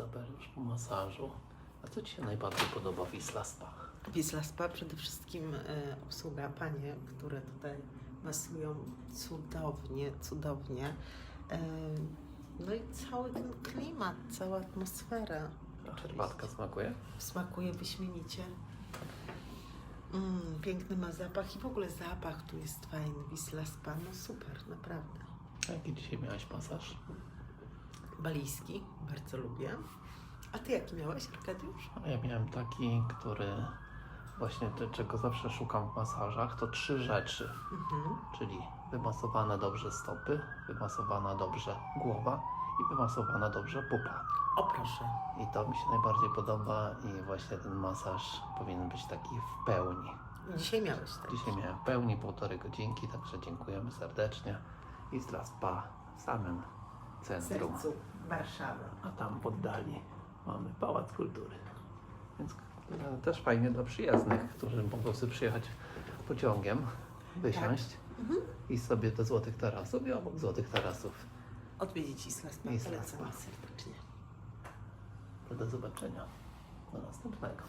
Izabel już po masażu. A co Ci się najbardziej podoba w Isla Spa? Wisla Spa przede wszystkim e, obsługa, panie, które tutaj masują cudownie, cudownie. E, no i cały ten klimat, cała atmosfera. A herbatka smakuje? Smakuje wyśmienicie. Mm, piękny ma zapach i w ogóle zapach tu jest fajny. Wisla Spa, no super, naprawdę. A jaki dzisiaj miałeś masaż? Balijski, bardzo lubię. A ty jaki miałeś, Arkadiusz? A ja miałem taki, który właśnie to, czego zawsze szukam w masażach, to trzy rzeczy. Mhm. Czyli wymasowane dobrze stopy, wymasowana dobrze głowa i wymasowana dobrze pupa. O proszę. I to mi się najbardziej podoba i właśnie ten masaż powinien być taki w pełni. Dzisiaj miałeś tak. Dzisiaj miałem w pełni półtorej godzinki, także dziękujemy serdecznie. Isla Spa w samym centrum, sercu Warszawy. a tam w oddali mamy Pałac Kultury. Więc e, też fajnie dla przyjezdnych, którzy mogą sobie przyjechać pociągiem, wysiąść Mhm. i sobie do Złotych Tarasów i obok Złotych Tarasów. Odwiedzić Isla Spa. Isla Polecamy serdecznie. To do zobaczenia. Do następnego.